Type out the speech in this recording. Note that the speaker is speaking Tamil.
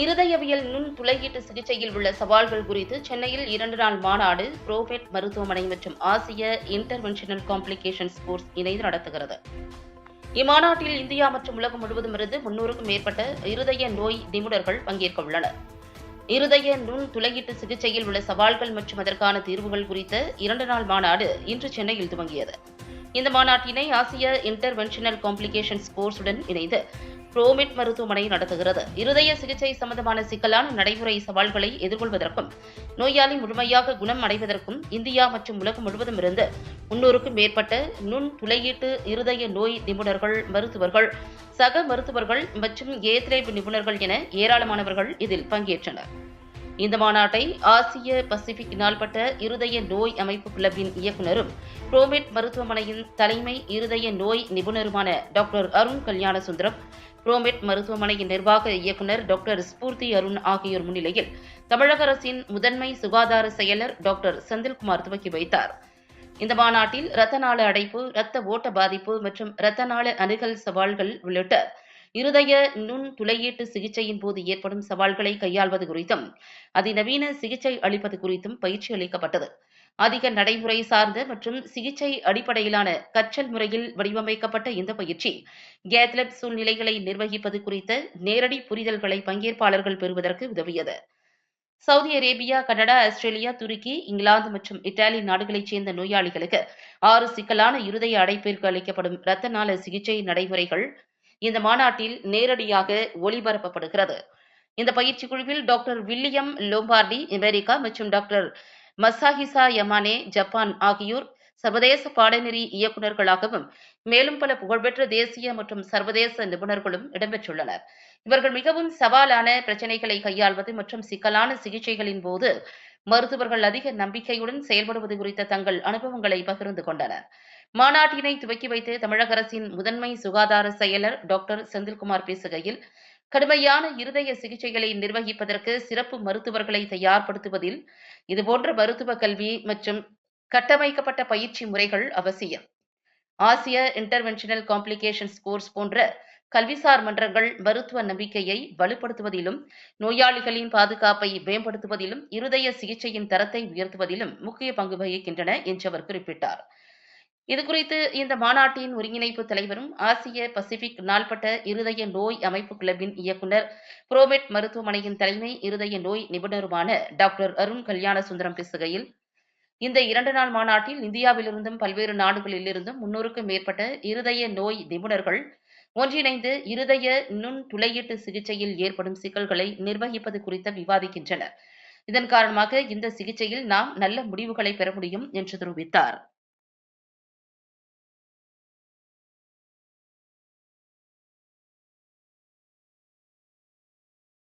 இருதயவியல் நுண் துளையீட்டு சிகிச்சையில் உள்ள சவால்கள் குறித்து சென்னையில் இரண்டு நாள் மாநாடு புரோபெட் மருத்துவமனை மற்றும் ஆசிய இன்டர்வென்ஷனல் காம்ப்ளிகேஷன் கோர்ஸ் இணைந்து நடத்துகிறது. இம்மாநாட்டில் இந்தியா மற்றும் உலகம் முழுவதும் இருந்து முன்னூறுக்கும் மேற்பட்ட இருதய நோய் நிபுணர்கள் பங்கேற்க உள்ளனர். இருதய நுண் துளையீட்டு சிகிச்சையில் உள்ள சவால்கள் மற்றும் அதற்கான தீர்வுகள் குறித்த இரண்டு நாள் மாநாடு இன்று சென்னையில் துவங்கியது. இந்த மாநாட்டினை ஆசிய இன்டர்வென்ஷனல் காம்ப்ளிகேஷன் கோர்ஸுடன் இணைந்து புரோமெட் மருத்துவமனை நடத்துகிறது. இருதய சிகிச்சை சம்பந்தமான சிக்கலான நடைமுறை சவால்களை எதிர்கொள்வதற்கும் நோயாளி முழுமையாக குணம் அடைவதற்கும் இந்தியா மற்றும் உலகம் முழுவதும் இருந்து முன்னூறுக்கும் மேற்பட்ட நுண் துளையீட்டு இருதய நோய் நிபுணர்கள் மருத்துவர்கள் சக மருத்துவர்கள் மற்றும் ஏத்ரேப் நிபுணர்கள் என ஏராளமானவர்கள் இதில் பங்கேற்றனர். இந்த மாநாட்டை ஆசிய பசிபிக் நாள்பட்ட இருதய நோய் அமைப்பு கிளப்பின் இயக்குநரும் புரோமெட் மருத்துவமனையின் தலைமை இருதய நோய் நிபுணருமான டாக்டர் அருண் கல்யாண சுந்தரம் புரோமெட் மருத்துவமனையின் நிர்வாக இயக்குநர் டாக்டர் ஸ்பூர்த்தி அருண் ஆகியோர் முன்னிலையில் தமிழக அரசின் முதன்மை சுகாதார செயலர் டாக்டர் செந்தில்குமார் துவக்கி வைத்தார். இந்த மாநாட்டில் இரத்த நாள அடைப்பு இரத்த ஓட்ட பாதிப்பு மற்றும் இரத்த நாள அணுகல் சவால்கள் உள்ளிட்ட இருதய நுண் துளையீட்டு சிகிச்சையின் போது ஏற்படும் சவால்களை கையாள்வது குறித்தும் அதிநவீன சிகிச்சை அளிப்பது குறித்தும் பயிற்சி அளிக்கப்பட்டது. அதிக நடைமுறை சார்ந்த மற்றும் சிகிச்சை அடிப்படையிலான கற்றல் முறையில் வடிவமைக்கப்பட்ட இந்த பயிற்சி கேத்லப் சூழ்நிலைகளை நிர்வகிப்பது குறித்த நேரடி புரிதல்களை பங்கேற்பாளர்கள் பெறுவதற்கு உதவியது. Saudi Arabia Canada Australia Turkey England மற்றும் இத்தாலி நாடுகளைச் சேர்ந்த நோயாளிகளுக்கு ஆறு சிக்கலான இருதய அடைப்பிற்கு அளிக்கப்படும் இரத்த நாள சிகிச்சை நடைமுறைகள் இந்த மாநாட்டில் நேரடியாக ஒளிபரப்பப்படுகிறது. இந்த பயிற்சி குழுவில் டாக்டர் வில்லியம் லோம்பார்டி அமெரிக்கா மற்றும் டாக்டர் மசாஹிசா யமானே ஜப்பான் ஆகியோர் சர்வதேச பாடநெறி இயக்குநர்களாகவும் மேலும் பல புகழ்பெற்ற தேசிய மற்றும் சர்வதேச நிபுணர்களும் இடம்பெற்றுள்ளனர். இவர்கள் மிகவும் சவாலான பிரச்சனைகளை கையாள்வது மற்றும் சிக்கலான சிகிச்சைகளின் போது மருத்துவர்கள் அதிக நம்பிக்கையுடன் செயல்படுவது குறித்த தங்கள் அனுபவங்களை பகிர்ந்து கொண்டனர். மாநாட்டினை துவக்கி வைத்து தமிழக அரசின் முதன்மை சுகாதார செயலர் டாக்டர் செந்தில்குமார் பேசுகையில் கடுமையான இருதய சிகிச்சைகளை நிர்வகிப்பதற்கு சிறப்பு மருத்துவர்களை தயார்படுத்துவதில் இதுபோன்ற மருத்துவ கல்வி மற்றும் கட்டமைக்கப்பட்ட பயிற்சி முறைகள் அவசியம். ஆசிய இன்டர்வென்ஷனல் காம்ப்ளிகேஷன்ஸ் கோர்ஸ் போன்ற கல்விசார் மன்றங்கள் மருத்துவ நம்பிக்கையை வலுப்படுத்துவதிலும் நோயாளிகளின் பாதுகாப்பை மேம்படுத்துவதிலும் இருதய சிகிச்சையின் தரத்தை உயர்த்துவதிலும் முக்கிய பங்கு வகிக்கின்றன என்று அவர் குறிப்பிட்டார். இதுகுறித்து இந்த மாநாட்டின் ஒருங்கிணைப்பு தலைவரும் ஆசிய பசிபிக் நாள்பட்ட இருதய நோய் அமைப்பு கிளப்பின் இயக்குநர் புரோமெட் மருத்துவமனையின் தலைமை இருதய நோய் நிபுணருமான டாக்டர் அருண் கல்யாண சுந்தரம் பேசுகையில் இந்த இரண்டு நாள் மாநாட்டில் இந்தியாவிலிருந்தும் பல்வேறு நாடுகளிலிருந்தும் முன்னூறுக்கும் மேற்பட்ட இருதய நோய் நிபுணர்கள் ஒன்றிணைந்து இருதய நுண் துளையீட்டு சிகிச்சையில் ஏற்படும் சிக்கல்களை நிர்வகிப்பது குறித்து விவாதிக்கின்றனர். இதன் காரணமாக இந்த சிகிச்சையில் நாம் நல்ல முடிவுகளை பெற முடியும் என்று தெரிவித்தார்.